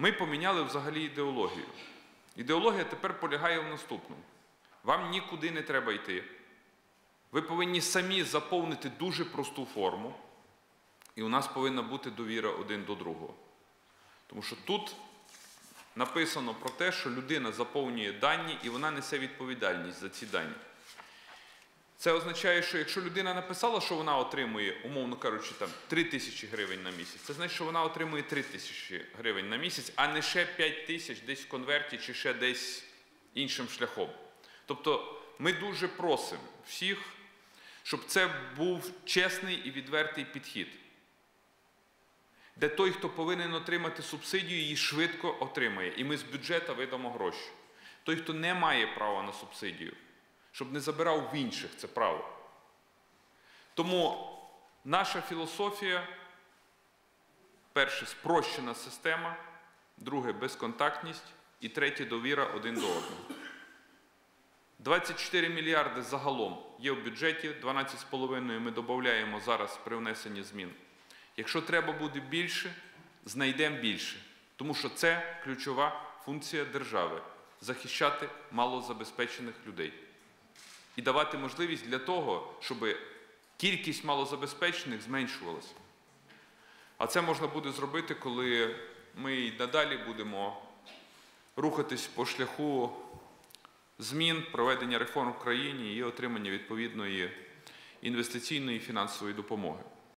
Ми поміняли взагалі ідеологію. Ідеологія тепер полягає в наступному: вам нікуди не треба йти. Ви повинні самі заповнити дуже просту форму, і у нас повинна бути довіра один до другого. Тому що тут написано про те, що людина заповнює дані і вона несе відповідальність за ці дані. Це означає, що якщо людина написала, що вона отримує, умовно кажучи, там 3 тисячі гривень на місяць, це значить, що вона отримує 3 тисячі гривень на місяць, а не ще 5 тисяч десь в конверті чи ще десь іншим шляхом. Тобто ми дуже просимо всіх, щоб це був чесний і відвертий підхід, де той, хто повинен отримати субсидію, її швидко отримає. І ми з бюджету видамо гроші. Той, хто не має права на субсидію, щоб не забирав в інших це право. Тому наша філософія перше спрощена система, друге безконтактність і третє довіра один до одного. 24 мільярди загалом є в бюджеті, 12,5 ми додаємо зараз при внесенні змін. Якщо треба буде більше, знайдемо більше. Тому що це ключова функція держави захищати малозабезпечених людей і давати можливість для того, щоб кількість малозабезпечених зменшувалася. А це можна буде зробити, коли ми і надалі будемо рухатись по шляху змін, проведення реформ в країні і отримання відповідної інвестиційної і фінансової допомоги.